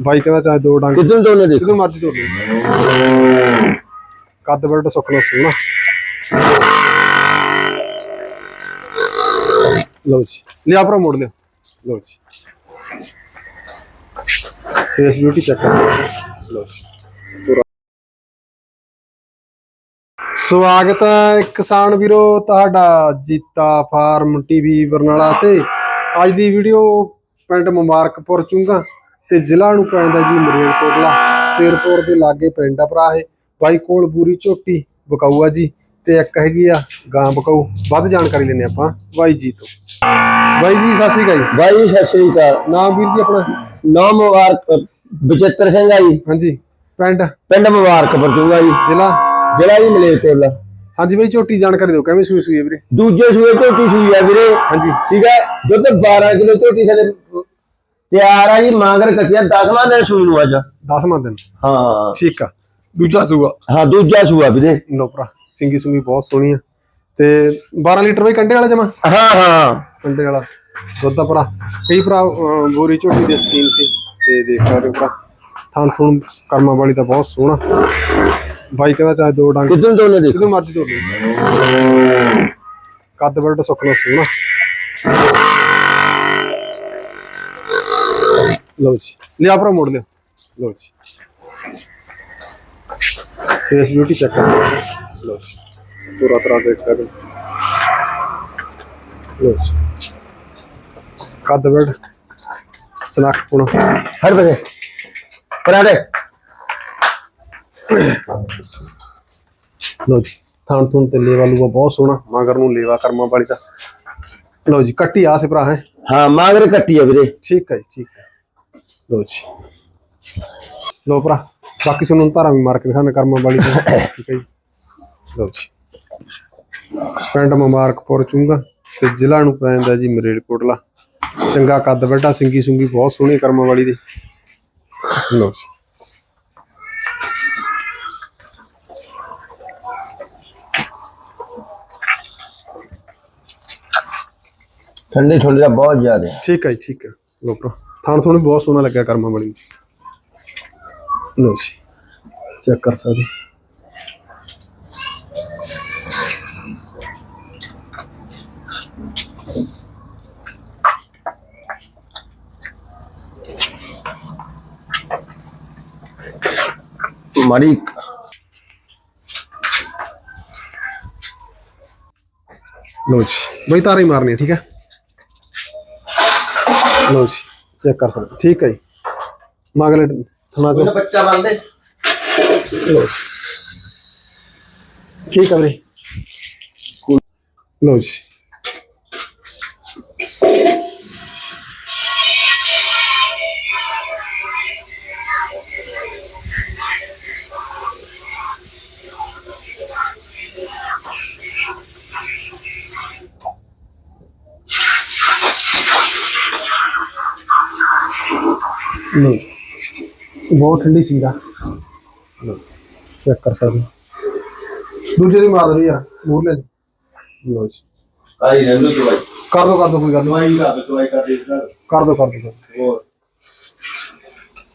ਬਾਈ ਕਹਿੰਦਾ ਚਾਹੇ ਦੋ ਡੰਗ ਕਿਦੋਂ ਦੋਨੇ ਦੇਖੋ? ਕਿਦੋਂ ਮਰਜ਼ੀ ਤੋੜ ਕੱਦ ਬਰਡ ਸੁੱਕਣਾ ਸੋਹਣਾ ਲਓ ਜੀ। ਲਿਆ ਭਰਾ ਮੋੜ ਲਿਓ ਲਓ ਜੀ। ਫੇਸ ਬਿਊਟੀ ਚੈੱਕ ਕਰੋ। ਲਓ ਜੀ। ਪੂਰਾ। ਸਵਾਗਤ ਹੈ ਕਿਸਾਨ ਵੀਰੋ ਤੁਹਾਡਾ ਜੀਤਾ ਫਾਰਮ ਟੀਵੀ ਬਰਨਾਲਾ ਤੇ। ਅੱਜ ਦੀ ਵੀਡੀਓ ਪਿੰਡ ਮੁਬਾਰਕਪੁਰ ਚੁੰਗਾ। ਤੇ ਜ਼ਿਲ੍ਹਾ ਨੂੰ ਪੈਂਦਾ ਜੀ ਮਰੇਲਕੋਟਲਾ ਸ਼ੇਰਪੁਰ ਦੇ ਲਾਗੇ ਪਿੰਡ ਆ ਭਰਾ ਇਹ। ਬਾਈ ਕੋਲ ਬੂਰੀ ਝੋਟੀ ਬਕਾਊ ਆ ਜੀ ਤੇ ਇੱਕ ਹੈਗੀ ਆ ਗਾਂ ਬਕਾਊ। ਵੱਧ ਜਾਣਕਾਰੀ ਲੈਣੇ ਆਪਾਂ ਬਾਈ ਜੀ ਤੋਂ। ਬਾਈ ਜੀ ਸਤਿ ਸ਼੍ਰੀ ਅਕਾਲ ਬਾਈ ਜੀ, ਸਤਿ ਸ੍ਰੀ ਅਕਾਲ। ਨਾਮ ਵੀਰ ਜੀ ਆਪਣਾ? ਨਾਮ ਮੁਬਾਰਕ ਬਚਿੱਤਰ ਸਿੰਘ ਆ ਜੀ। ਹਾਂਜੀ ਪਿੰਡ? ਪਿੰਡ ਮੁਬਾਰਕਪੁਰ ਚੂੰਗਾ ਜੀ। ਜ਼ਿਲ੍ਹਾ? ਜ਼ਿਲ੍ਹਾ ਜੀ ਮਲੇਰਕੋਟਲਾ ਹਾਂਜੀ ਬਾਈ ਝੋਟੀ ਜਾਣਕਾਰੀ ਦਿਓ ਕਿਵੇਂ ਸੂਈ ਸੂਈ ਹੈ ਵੀਰੇ? ਦੂਜੇ ਸੂਏ ਝੋਟੀ ਸੂਈ ਆ ਵੀਰੇ। ਹਾਂਜੀ। ਠੀਕ ਹੈ ਦੁੱਧ 12 ਕਿਲੋ ਝੋਟੀ ਸਾਡੇ ਤਿਆਰ ਆ ਜੀ ਮਾਂਗਰ ਕੱਟਿਆ 10ਵਾਂ ਦਿਨ ਸੂਈ ਨੂੰ ਅੱਜ। 10ਵਾਂ ਦਿਨ। ਹਾਂ। ਠੀਕ ਆ। ਦੂਜਾ ਸੂਆ। ਹਾਂ ਦੂਜਾ ਸੂਆ ਵੀਰੇ। ਲੋ ਭਰਾ ਸਿੰਗੀ ਸੁੰਗੀ ਬਹੁਤ ਸੋਹਣੀ ਆ। ਤੇ 12 ਲੀਟਰ ਬਈ ਕੰਡੇ ਵਾਲਾ ਜਮਾ? ਹਾਂ ਹਾਂ। ਕੰਡੇ ਵਾਲਾ। ਦੁੱਧ ਦਾ ਭਰਾ। ਕਈ ਭਰਾ ਬੋਰੀ ਝੋਟੀ ਦੇ ਸਕੀਨ ਸੀ। ਤੇ ਦੇਖ ਸਕਦੇ ਹੋ ਭਰਾ। ਥਾਂ ਥੂਣ ਕਰਮਾਂ ਵਾਲੀ ਤਾਂ ਬਹੁਤ ਸੋਹਣਾ। ਬਾਈ ਕਹਿੰਦਾ ਚਾਹੇ ਦੋ ਡੰਗ ਕਿਦੋਂ ਦੋਨੇ ਦੇਖੋ। ਕਿਦੋਂ ਮਰਜ਼ੀ ਲਈ ਕੱਦ ਬਰਡ ਸੁੱਕਣਾ ਸੋਹਣਾ। ਲਓ ਜੀ। ਲਿਆ ਭਰਾ ਮੋੜ ਲਿਓ। ਲਓ ਜੀ। ਫੇਸ ਬਿਊਟੀ ਚੈੱਕ ਕਰੋ। ਲਓ ਜੀ। ਪੂਰਾ ਤਰ੍ਹਾਂ ਦੇਖ ਸਕਦੇ। ਲਓ ਜੀ। ਕੱਦ ਬਰਡ ਸਨੱਖ ਪੁਣਾ। ਹਰ ਬਦੇ ਪਰਾੜੇ ਲਓ ਜੀ। ਥਾਣ ਥੂਣ ਤੇ ਲੇਵਾ ਲੂਆ ਬਹੁਤ ਸੋਹਣਾ। ਮਗਰ ਨੂੰ ਲੇਵਾ ਕਰਮਾਂ ਵਾਲੀ ਦਾ। ਲਓ ਜੀ ਕੱਟੀ ਆਸ ਭਰਾ ਹੈ? ਹਾਂ ਮਾਂਗਰ ਕੱਟੀ ਆ ਵੀਰੇ। ਠੀਕ ਹੈ ਜੀ ਠੀਕ ਹੈ ਲਓ ਜੀ। ਲਓ ਭਰਾ ਬਾਕੀ ਤੁਹਾਨੂੰ ਧਾਰਾਂ ਵੀ ਮਾਰ ਕੇ ਦਿਖਾਣਾ ਕਰਮਾਂ ਵਾਲੀ ਠੀਕ ਹੈ ਜੀ। ਲਓ ਜੀ। ਪਿੰਡ ਮੁਬਾਰਕਪੁਰ ਚੁੰਗਾ ਤੇ ਜ਼ਿਲ੍ਹਾ ਨੂੰ ਪੈਂਦਾ ਜੀ ਮਰੇਲਕੋਟਲਾ। ਚੰਗਾ ਕੱਦ ਵੱਡਾ ਸਿੰਗੀ ਸੁੰਗੀ ਬਹੁਤ ਸੋਹਣੀ ਕਰਮਾਂ ਵਾਲੀ ਦੀ। ਲਓ ਜੀ। ਠੰਡੇ ਠੰਡੇ ਦਾ ਬਹੁਤ ਜ਼ਿਆਦਾ। ਠੀਕ ਹੈ ਠੀਕ ਹੈ। ਲਓ ਭਰਾ। ਥਾਣ ਥੋੜੀ ਬਹੁਤ ਸੋਹਣਾ ਲੱਗਿਆ ਕਰਮਾਂ ਵਾਲੀ। ਨੂੰ। ਜੀ ਚੈੱਕ ਕਰ ਸਕਦੇ ਮਾੜੀ ਲਓ ਜੀ, ਬਈ ਤਾਰੇ ਮਾਰਨੀ ਠੀਕ ਹੈ? ਲੋ ਜੀ। ਚੈੱਕ ਕਰ ਸਕਦੇ। ਠੀਕ ਹੈ ਜੀ। ਮਗਲੇ ਥਣਾ ਜੋ ਬੱਚਾ ਬੰਦੇ ਜੀ। ਠੀਕ ਹੈ ਵੀਰੇ ਲਓ ਜੀ। ਜੀ। ਬਹੁਤ ਠੰਡੀ ਸੀ ਦਾ ਚੈੱਕ ਕਰ ਸਕਦੇ। ਦੂਜੇ ਦੀ ਮਾਰ ਰਹੀ ਯਾਰ ਮੂਰ ਲੈ ਲੋ ਜੀ। ਆਈ ਰਹਿੰਦੋ ਤੂੰ ਬਾਈ ਕਰ ਦੋ ਕਰ ਦੋ ਕੋਈ ਗੱਲ ਦਵਾਈ ਲਾ ਦਵਾਈ ਕਰ ਦੇ ਕਰ ਦੋ ਕਰ ਦੋ। ਹੋਰ।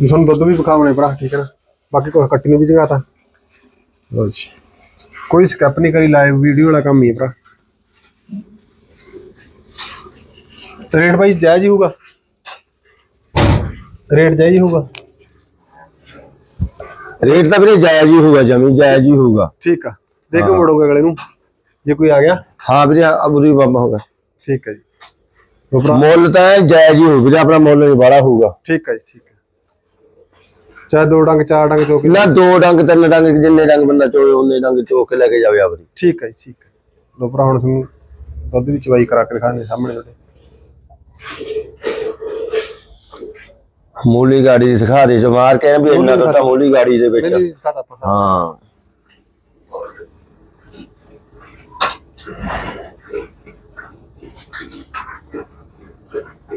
ਜੀ ਸਾਨੂੰ ਦੁੱਧ ਵੀ ਪਕਾਉਣੇ ਭਰਾ ਠੀਕ ਹੈ ਨਾ? ਬਾਕੀ ਕੋਈ ਕੱਟੀ ਨੂੰ ਵੀ ਜਗਾਤਾ ਲੋ ਜੀ। ਕੋਈ ਸਕੈਪ ਨਹੀਂ ਕਰੀ ਲਾਈਵ ਵੀਡੀਓ ਵਾਲਾ ਕੰਮ ਹੀ ਹੈ ਭਰਾ। ਰੇਟ ਭਾਈ ਜਾਇਜ਼ ਹੀ ਹੋਊਗਾ। ਰੇਟ ਜਾਇਜ਼ ਹੀ ਹੋਊਗਾ? ਰੇਟ ਤਾਂ ਵੀਰੇ ਜਾਇਜ਼ ਹੀ ਹੋਊਗਾ ਜਮੀ ਜਾਇਜ਼ ਹੀ ਹੋਊਗਾ। ਠੀਕ ਆ। ਦੇ ਕੇ ਮੋੜੋਗੇ ਅਗਲੇ ਨੂੰ ਜੇ ਕੋਈ ਆ ਗਿਆ। ਹਾਂ ਵੀਰੇ ਅਬੂਰੀ ਬਾਬਾ ਹੋਗਾ ਠੀਕ ਹੈ ਜੀ। ਮੁੱਲ ਤਾਂ ਜਾਇਜ਼ ਹੀ ਹੋਊ ਵੀਰੇ ਆਪਣਾ ਮੁੱਲ ਨਹੀਂ ਬਾੜਾ ਹੋਊਗਾ। ਠੀਕ ਹੈ ਜੀ ਠੀਕ ਹੈ ਚਾਹੇ ਦੋ ਡੰਗ ਚਾਰ ਡੰਗ ਚੋ ਕੇ ਨਾ ਦੋ ਡੰਗ ਤਿੰਨ ਡੰਗ ਜਿੰਨੇ ਡੰਗ ਬੰਦਾ ਚੋਏ ਉਹਨੇ ਡੰਗ ਚੋ ਕੇ ਲੈ ਕੇ ਜਾਵੇ ਆਪਣੀ। ਠੀਕ ਹੈ ਜੀ ਠੀਕ ਹੈ ਲੋ ਭਰਾ ਹੁਣ ਤੁਹਾਨੂੰ ਦੁੱਧ ਦੀ ਚਵਾਈ ਕਰਾ ਕੇ ਦਿਖਾਣੇ ਸਾਹਮਣੇ ਤੁਹਾਡੇ। ਮੂਲੀ ਗਾੜੀ ਸਿਖਾ ਦੇ ਜੋ ਮਾਰ ਕੇ ਵੀ ਇੰਨਾ ਤਾਂ ਮੂਲੀ ਗਾੜੀ ਦੇ ਵਿੱਚ। ਨਹੀਂ ਹਾਂ।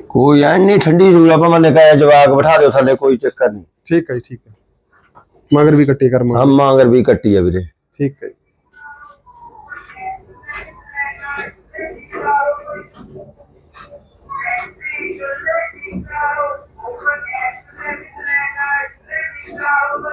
ਕੋਈ ਐਨੀ ਠੰਡੀ ਸੂਈ ਆਪਾਂ ਮੰਨੇ ਕਹੇ ਜਵਾਕ ਬਿਠਾ ਦਿਓ ਥੱਲੇ ਕੋਈ ਚੱਕਰ ਨਹੀਂ ਠੀਕ ਹੈ ਠੀਕ ਹੈ। ਮਗਰ ਵੀ ਕੱਟੇ ਕਰ ਮਾਂਗਰ ਵੀ ਕੱਟੀ ਆ ਵੀਰੇ। ਠੀਕ ਹੈ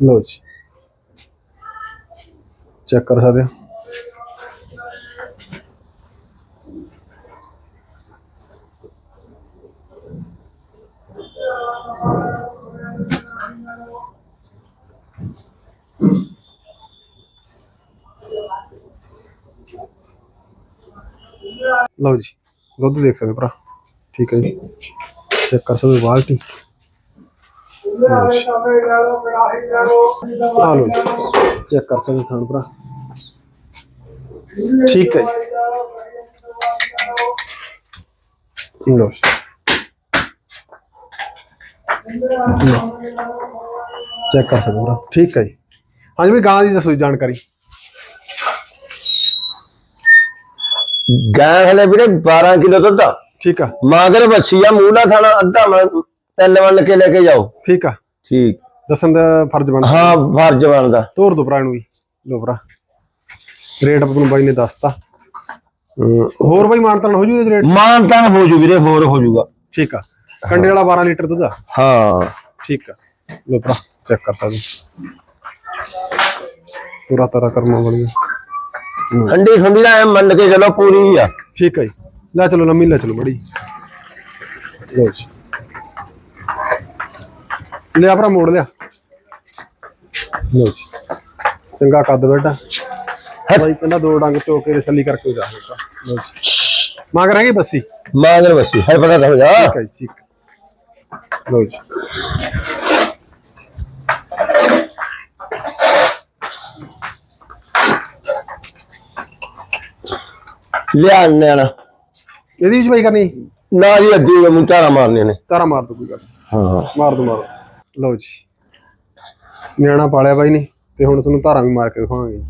ਲਓ ਜੀ ਚੈੱਕ ਕਰ ਸਕਦੇ ਹੋ ਲਓ ਜੀ ਦੁੱਧ ਦੇਖ ਸਕਦੇ ਹੋ ਭਰਾ ਠੀਕ ਹੈ ਜੀ ਚੈੱਕ ਕਰ ਸਕਦੇ ਹੋ ਬਾਲਟੀ ਲਓ ਜੀ। ਆ ਚੈੱਕ ਕਰ ਸਕਦੇ ਖਾਣ ਭਰਾ। ਠੀਕ ਹੈ ਜੀ। ਚੈੱਕ ਕਰ ਸਕਦੇ ਭਰਾ। ਠੀਕ ਹੈ ਜੀ। ਹਾਂਜੀ ਵੀ ਗਾਂ ਦੀ ਦੱਸੋ ਜੀ ਜਾਣਕਾਰੀ। ਗਾਂ ਹਲੇ ਵੀਰੇ 12 ਕਿਲੋ ਦੁੱਧ ਠੀਕ ਆ। ਮਾਗਰ ਬੱਸੀ ਆ ਮੂਲਾ ਥਾਣਾ ਅੱਧਾ ਮਣ ਤਿੰਨ ਵੰਡ ਕੇ ਲੈ ਕੇ ਜਾਓ। ਠੀਕ ਆ। ਠੀਕ। ਦੱਸਣ ਦਾ ਫਰਜ਼ ਬਣਦਾ। ਹਾਂ ਫਰਜ਼ ਬਣਦਾ। ਤੋਰ ਦੋ ਭਰਾ ਨੂੰ ਵੀ। ਲੋ ਭਰਾ। ਰੇਟ ਆਪਾਂ ਨੂੰ ਬਾਈ ਨੇ ਦੱਸਤਾ। ਹੋਰ ਬਾਈ ਮਾਨਤਾਨ ਹੋ ਜੂ ਇਹਦੇ ਰੇਟ? ਮਾਨ ਤਾਨ ਹੋ ਜੂ ਵੀਰੇ ਹੋਰ ਹੋ ਜੂਗਾ। ਠੀਕ ਆ। ਕੰਡੇ ਵਾਲਾ 12 ਲੀਟਰ ਦੁੱਧ ਆ? ਹਾਂ। ਠੀਕ ਆ। ਲੋ ਭਰਾ ਚੈੱਕ ਕਰ ਸਕਦੇ ਪੂਰਾ ਤਰ੍ਹਾਂ ਕਰਮਾ ਵਾਲੀ ਠੰਡੀ ਠੰਡੀ ਦਾ ਐਂ ਮੰਨ ਕੇ ਚਲੋ ਪੂਰੀ ਆ। ਠੀਕ ਆ ਜੀ। ਲੈ ਚਲੋ ਲੰਮੀ ਲੈ ਚਲੋ ਬੜੀ ਲੋ ਜੀ। ਲਿਆ ਭਰਾ ਮੋੜ ਲਿਆ। ਲੋ ਜੀ। ਚੰਗਾ ਕੱਦ ਬੈਠਾ ਬਾਈ ਕਹਿੰਦਾ ਦੋ ਡੰਗ ਚੋ ਕੇ ਰਸਲੀ ਕਰਕੇ ਜਾ। ਲੋ ਜੀ। ਮਾਂ ਕਰਾਂਗੇ ਬੱਸੀ? ਮਾਗਰ ਬੱਸੀ। ਹੈ ਪਤਾ ਹੋ ਜਾ। ਠੀਕ ਹੈ ਠੀਕ। ਲੋ ਜੀ। ਲਿਆ ਨਿਆਣਾ ਇਹਦੀ ਵਿੱਚ ਬਾਈ ਕਰਨੀ? ਨਾ ਜੀ ਅੱਧੀ ਮੁੰਚਾਰਾ ਮਾਰਨੇ ਨੇ। ਤਾਰਾ ਮਾਰ ਦੋ ਕੋਈ ਗੱਲ। ਹਾਂ। ਮਾਰ ਦੋ ਮਾਰ ਦੋ। ਲਓ ਜੀ। ਨਿਆਣਾ ਪਾਲਿਆ ਬਾਈ ਨੇ ਤੇ ਹੁਣ ਤੁਹਾਨੂੰ ਧਾਰਾਂ ਵੀ ਮਾਰ ਕੇ ਦਿਖਾਵਾਂਗੇ।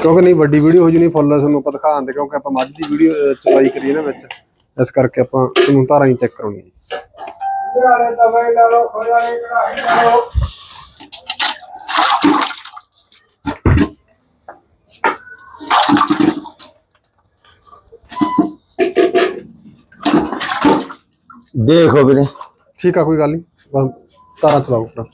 ਕਿਉਂਕਿ ਨਹੀਂ ਵੱਡੀ ਵੀਡੀਓ ਹੋ ਜੂ ਨਹੀਂ ਫੁੱਲ ਤੁਹਾਨੂੰ ਆਪਾਂ ਦਿਖਾਉਂਦੇ ਕਿਉਂਕਿ ਆਪਾਂ ਮੱਝ ਦੀ ਵੀਡੀਓ ਚਲਾਈ ਕਰੀਏ ਨਾ ਵਿੱਚ। ਇਸ ਕਰਕੇ ਆਪਾਂ ਤੁਹਾਨੂੰ ਧਾਰਾਂ ਹੀ ਚੈੱਕ ਕਰਾਉਣੀਆਂ ਜੀ। ਦੇਖੋ ਵੀਰੇ। ਠੀਕ ਆ ਕੋਈ ਗੱਲ ਨਹੀਂ। ਧਾਰਾਂ ਚਲਾਓ ਆਪਣਾ।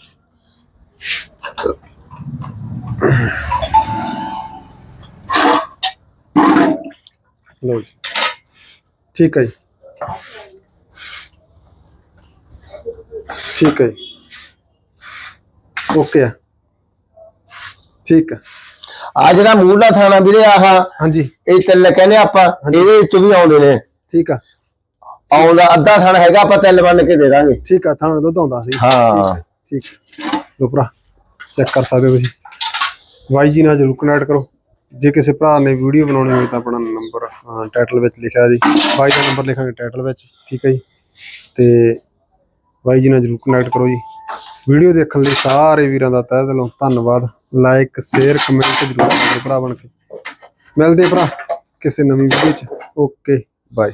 ਲਓ ਜੀ। ਠੀਕ ਹੈ ਜੀ। ਠੀਕ ਹੈ ਜੀ। ਓਕੇ ਆ। ਠੀਕ ਆ। ਆ ਜਿਹੜਾ ਮੂਲਾ ਥਾਣਾ ਵੀਰੇ ਆਹ ਹਾਂਜੀ। ਇਹ ਤਿੱਲ ਕਹਿੰਦੇ ਆਪਾਂ ਇਹਦੇ ਵਿੱਚ ਵੀ ਆਉਂਦੇ ਨੇ। ਠੀਕ ਆ। ਆਉਂਦਾ ਅੱਧਾ ਥਾਣਾ ਹੈਗਾ ਆਪਾਂ ਤਿੱਲ ਬੰਨ ਕੇ ਦੇ ਦਾਂਗੇ। ਠੀਕ ਆ ਥਾਣਾ ਦੁੱਧ ਆਉਂਦਾ ਸੀ। ਹਾਂ। ਠੀਕ ਲੋ ਭਰਾ ਚੈੱਕ ਕਰ ਸਕਦੇ ਹੋ ਤੁਸੀਂ। ਵਾਈ ਜੀ ਨਾਲ ਜਰੂਰ ਕਨੈਕਟ ਕਰੋ। ਜੇ ਕਿਸੇ ਭਰਾ ਨੇ ਵੀਡੀਓ ਬਣਾਉਣੀ ਹੋਵੇ ਤਾਂ ਆਪਣਾ ਨੰਬਰ ਟਾਈਟਲ ਵਿੱਚ ਲਿਖਿਆ ਜੀ। ਵਾਈ ਦਾ ਨੰਬਰ ਲਿਖਾਂਗੇ ਟਾਈਟਲ ਵਿੱਚ ਠੀਕ ਹੈ ਜੀ। ਤੇ ਵਾਈ ਜੀ ਨਾਲ ਜਰੂਰ ਕਨੈਕਟ ਕਰੋ ਜੀ। ਵੀਡੀਓ ਦੇਖਣ ਲਈ ਸਾਰੇ ਵੀਰਾਂ ਦਾ ਤਹਿ ਦਿਲੋਂ ਧੰਨਵਾਦ। ਲਾਈਕ ਸ਼ੇਅਰ ਕਮੈਂਟ ਜਰੂਰ ਕਰੋ ਭਰਾ ਬਣ ਕੇ। ਮਿਲਦੇ ਭਰਾ ਕਿਸੇ ਨਵੀਂ ਵੀਡੀਓ ਚ। Okay bye